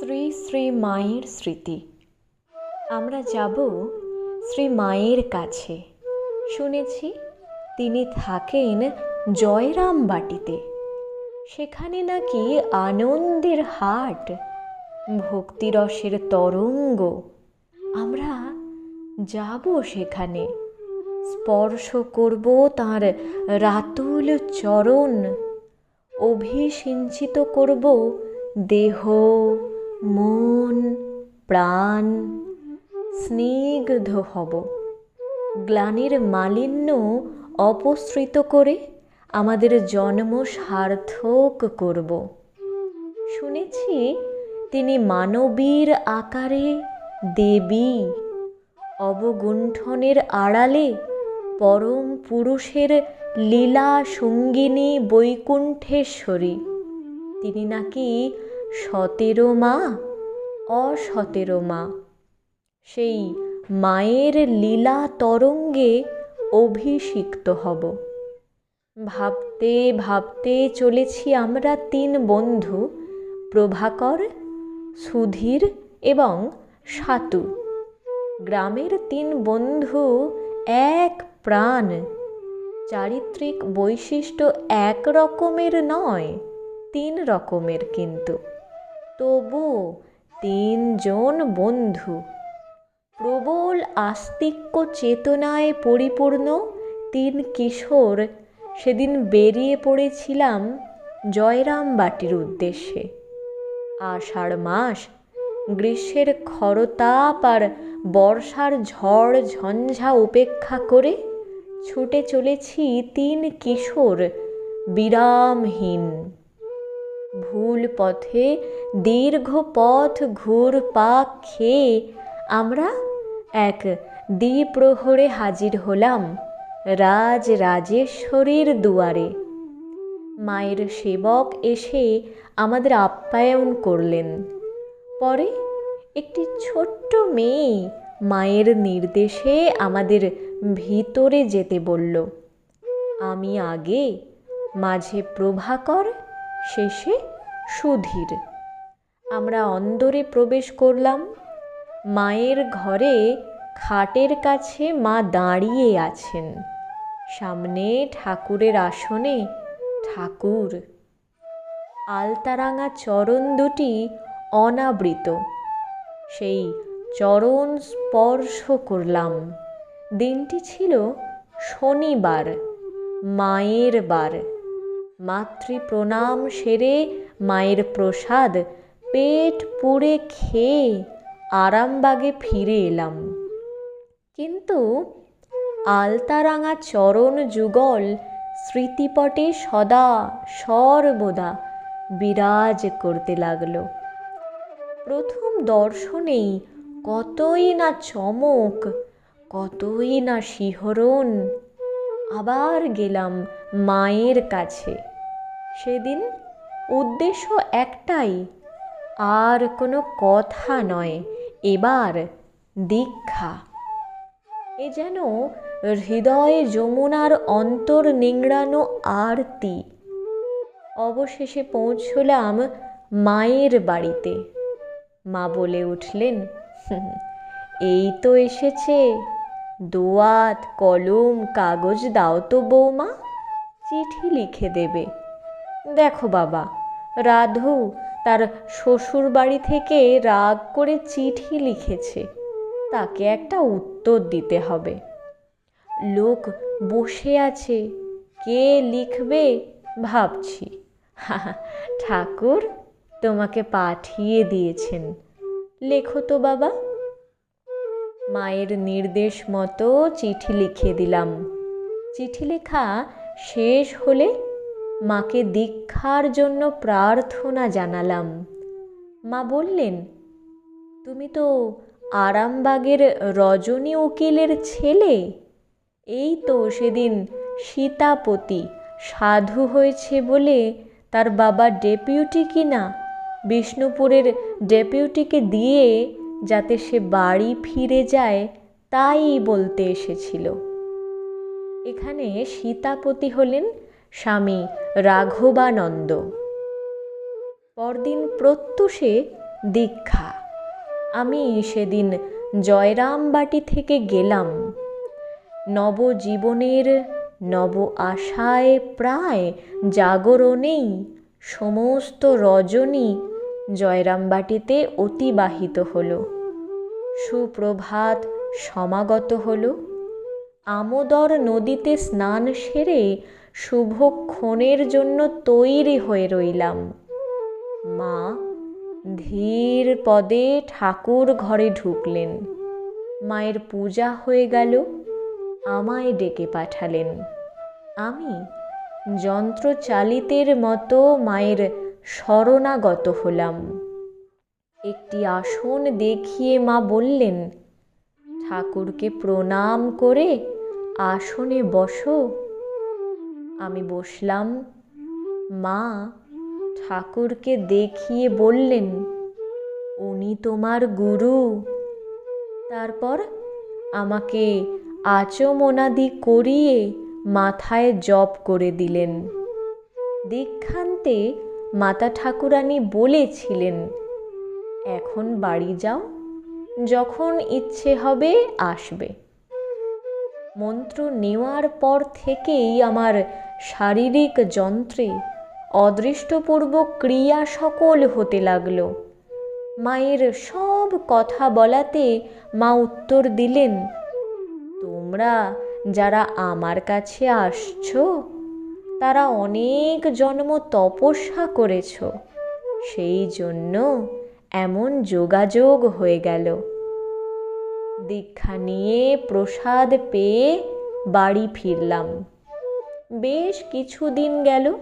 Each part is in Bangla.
শ্রী শ্রী মায়ের স্মৃতি। আমরা যাব শ্রী মায়ের কাছে। শুনেছি তিনি থাকেন জয়রাম বাটিতে। সেখানে নাকি আনন্দের হাট, ভক্তিরসের তরঙ্গ। আমরা যাব সেখানে। স্পর্শ করব তার রাতুল চরণ। অভিসিঞ্চিত করব দেহ। মন, প্রাণ, স্নিগ্ধ হব। গ্লানির মালিন্য অপসৃত করে আমাদের জন্ম সার্থক করব। শুনেছি তিনি মানবীর আকারে দেবী। অবগুণ্ঠনের আড়ালে পরম পুরুষের লীলা সঙ্গিনী বৈকুণ্ঠেশ্বরী। তিনি নাকি সতেরো মা, অসতেরো মা। সেই মায়ের লীলা তরঙ্গে অভিষিক্ত হব। ভাবতে ভাবতে চলেছি আমরা তিন বন্ধু, প্রভাকর, সুধীর এবং সাতু। গ্রামের তিন বন্ধু এক প্রাণ। চারিত্রিক বৈশিষ্ট্য এক রকমের নয়, তিন রকমের কিন্তু। তবু তিনজন বন্ধু। প্রবল আস্তিক্য চেতনায় পরিপূর্ণ তিন কিশোর। সেদিন বেরিয়ে পড়েছিলাম জয়রাম বাটির উদ্দেশ্যে। আষাঢ় মাস, গ্রীষ্মের খরতাপ আর বর্ষার ঝড় ঝঞ্ঝা উপেক্ষা করে ছুটে চলেছি তিন কিশোর, বিরামহীন। ভুল পথে দীর্ঘ পথ ঘুর পাক খেয়ে আমরা এক দ্বিপ্রহরে হাজির হলাম রাজ রাজেশ্বরীর দুয়ারে। মায়ের সেবক এসে আমাদের আপ্যায়ন করলেন। পরে একটি ছোট্ট মেয়ে মায়ের নির্দেশে আমাদের ভিতরে যেতে বলল, আমি আগে মাঝে প্রভাকর শেষে সুধীর। আমরা অন্দরে প্রবেশ করলাম। মায়ের ঘরে খাটের কাছে মা দাঁড়িয়ে আছেন। সামনে ঠাকুরের আসনে ঠাকুর। আলতারাঙা চরণ দুটি অনাবৃত। সেই চরণ স্পর্শ করলাম। দিনটি ছিল শনিবার, মায়ের বার। মাতৃ প্রণাম সেরে মায়ের প্রসাদ, পেট পুড়ে খেয়ে আরামবাগে ফিরে এলাম। কিন্তু আলতারাঙা চরণ যুগল স্মৃতিপটে সদা সর্বদা বিরাজ করতে লাগল। প্রথম দর্শনেই কতই না চমক, কতই না শিহরণ আবার গেলাম মায়ের কাছে। সেদিন উদ্দেশ্য একটাই, আর কোনো কথা নয়, এবার দীক্ষা। এ যেন হৃদয়ে যমুনার অন্তর নিংড়ানো আরতি। অবশেষে পৌঁছলাম মায়ের বাড়িতে। মা বলে উঠলেন এই তো এসেছে। দোয়াত, কলম, কাগজ দাও তো বৌমা। চিঠি লিখে দেবে। দেখো বাবা, রাধু তার শ্বশুর বাড়ি থেকে রাগ করে চিঠি লিখেছে। তাকে একটা উত্তর দিতে হবে। লোক বসে আছে। কে লিখবে? ভাবছি। ঠাকুর তোমাকে পাঠিয়ে দিয়েছেন। লেখো তো বাবা। মায়ের নির্দেশ মতো চিঠি লিখে দিলাম। চিঠি লেখা শেষ হলে মাকে দীক্ষার জন্য প্রার্থনা জানালাম। মা বললেন, তুমি তো আরামবাগের রজনী উকিলের ছেলে। এই তো সেদিন সীতাপতি সাধু হয়েছে বলে তার বাবা ডেপিউটি কিনা, বিষ্ণুপুরের ডেপিউটিকে দিয়ে যাতে সে বাড়ি ফিরে যায়, তাই বলতে এসেছিল। এখানে সীতাপতি হলেন স্বামী রাঘবানন্দ। পরদিন প্রত্যুষে দীক্ষা। আমি সেদিন জয়রামবাটি থেকে গেলাম। নবজীবনের নব আশায় প্রায় জাগরণেই সমস্ত রজনী জয়রামবাটিতে অতিবাহিত হলো। সুপ্রভাত সমাগত হলো। আমোদর নদীতে স্নান সেরে শুভক্ষণের জন্য তৈরি হয়ে রইলাম। মা ধীর পদে ঠাকুর ঘরে ঢুকলেন। মায়ের পূজা হয়ে গেল। আমায় ডেকে পাঠালেন। আমি যন্ত্রচালিতের মতো মায়ের শরণাগত হলাম। একটি আসন দেখিয়ে মা বললেন, ঠাকুরকে প্রণাম করে আসনে বসো। আমি বসলাম। মা ঠাকুরকে দেখিয়ে বললেন, উনি তোমার গুরু। তারপর আমাকে আচমনাদি করিয়ে মাথায় জপ করে দিলেন। দীক্ষান্তে মাতা ঠাকুরানী বলেছিলেন, এখন বাড়ি যাও, যখন ইচ্ছে হবে আসবে। মন্ত্র নেওয়ার পর থেকেই আমার শারীরিক যন্ত্রে অদৃষ্টপূর্বক ক্রিয়া সকল হতে লাগল। মায়ের সব কথা বলাতে মা উত্তর দিলেন, তোমরা যারা আমার কাছে আসছো তারা অনেক জন্ম তপস্যা করেছ। সেই জন্য এমন যোগাযোগ হয়ে গেল। দীক্ষা নিয়ে প্রসাদ পেয়ে বাড়ি ফিরলাম। বেশ কিছুদিন গেল।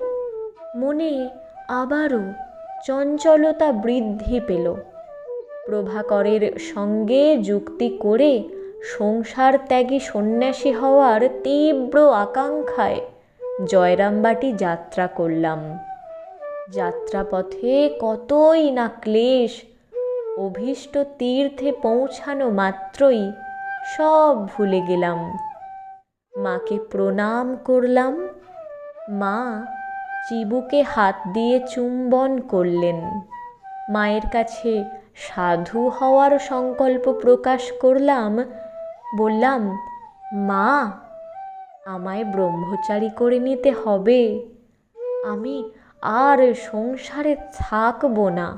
মনে আবারও চঞ্চলতা বৃদ্ধি পেল। প্রভাকরের সঙ্গে যুক্তি করে সংসার ত্যাগী সন্ন্যাসী হওয়ার তীব্র আকাঙ্ক্ষায় জয়রামবাটি যাত্রা করলাম। যাত্রাপথে কতই না ক্লেশ, অভীষ্ট তীর্থে পৌঁছানো মাত্রই সব ভুলে গেলাম। মাকে প্রণাম করলাম। মা চিবুকে হাত দিয়ে চুম্বন করলেন। মায়ের কাছে সাধু হওয়ার সংকল্প প্রকাশ করলাম। বললাম, মা আমায় ব্রহ্মচারী করে নিতে হবে। আমি আর সংসারে থাকব না।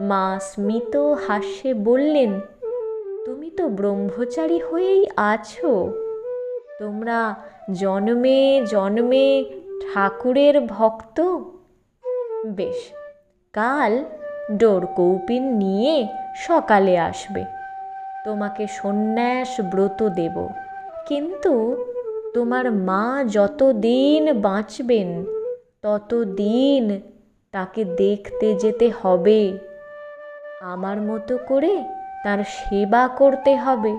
মা স্মিত হাস্যে বললেন, তুমি তো ব্রহ্মচারী হয়েই আছো। তোমরা জন্মে জন্মে ঠাকুরের ভক্ত। বেশ, কাল ডোর কৌপিন নিয়ে সকালে আসবে। তোমাকে সন্ন্যাস ব্রত দেব। কিন্তু তোমার মা যতদিন বাঁচবেন, ততদিন তাকে দেখতে যেতে হবে। আমার মতো করে তার সেবা করতে হবে।